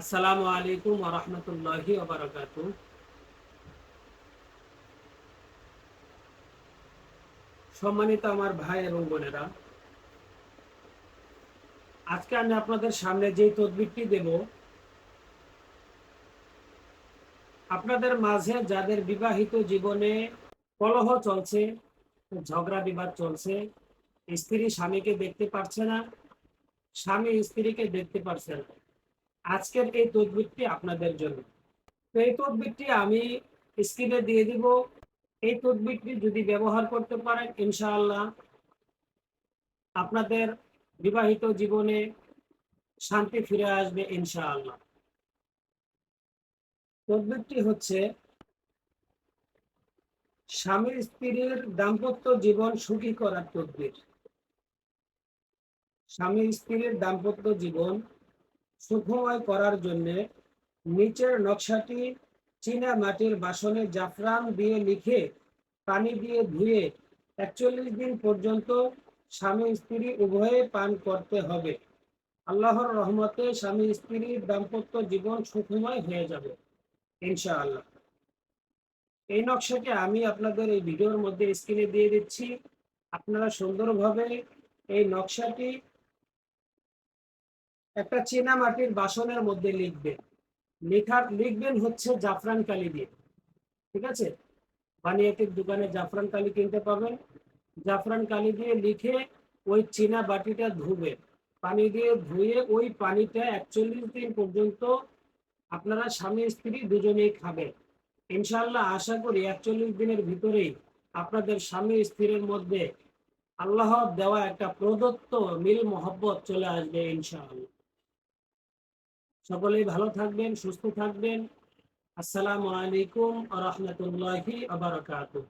আসসালামু আলাইকুম ওরহমতুল্লাহি ওবরাকাত সম্মানিত আমার ভাই এবং বোনেরা, আজকে আমি আপনাদের সামনে যে তদবিরটি দেব, আপনাদের মাঝে যাদের বিবাহিত জীবনে কলহ চলছে, ঝগড়া বিবাদ চলছে, স্ত্রী স্বামীকে দেখতে পারছে না, স্বামী স্ত্রীকে দেখতে পারছে না। আজকের এই তদবিরটি আপনাদের জন্য। তো এই তদবিরটি আমি স্ক্রিনে দিয়ে দিব। এই তদবিরটি যদি ব্যবহার করতে পারেন, ইনশাআল্লাহ আপনাদের বিবাহিত জীবনে শান্তি ফিরে আসবে, ইনশাআল্লাহ। তদবিরটি হচ্ছে স্বামী স্ত্রীর দাম্পত্য জীবন সুখী করার তদবির। স্বামী স্ত্রীর দাম্পত্য জীবন সুখময় করার জন্য নিচের নকশাটি চীনা মাটির বাসনে জাফরান দিয়ে লিখে পানি দিয়ে ধুয়ে একচল্লিশ দিন পর্যন্ত স্বামী স্ত্রী উভয়ে পান করতে হবে। আল্লাহর রহমতে স্বামী স্ত্রীর দাম্পত্য জীবন সুখময় হয়ে যাবে, ইনশাআল্লাহ। এই নকশাটি আমি আপনাদের এই ভিডিওর মধ্যে স্ক্রিনে দিয়ে দিচ্ছি। আপনারা সুন্দরভাবে এই নকশাটি একটা চীনা মাটির বাসনের মধ্যে লিখবেন লেখার, লিখবেন হচ্ছে জাফরান কালি দিয়ে। ঠিক আছে? বানিয়াতির দোকানে জাফরান কালি কিনতে পাবেন। জাফরান কালি দিয়ে লিখে ওই চীনা বাটিটা ধুবেন। পানি দিয়ে ধুয়ে ওই পানিটা একচল্লিশ দিন পর্যন্ত আপনারা স্বামী, স্ত্রী দুজনেই খাবেন। ইনশাল্লাহ আশা করি একচল্লিশ দিনের ভিতরেই আপনাদের স্বামী, স্ত্রীর মধ্যে আল্লাহ দেওয়া একটা প্রদত্ত মিল মহব্বত চলে আসবে ইনশাআল্লাহ। সকলেই ভালো থাকবেন সুস্থ থাকবেন। আসসালামু আলাইকুম আ রহমতুল্লাহি আবরকাতুহ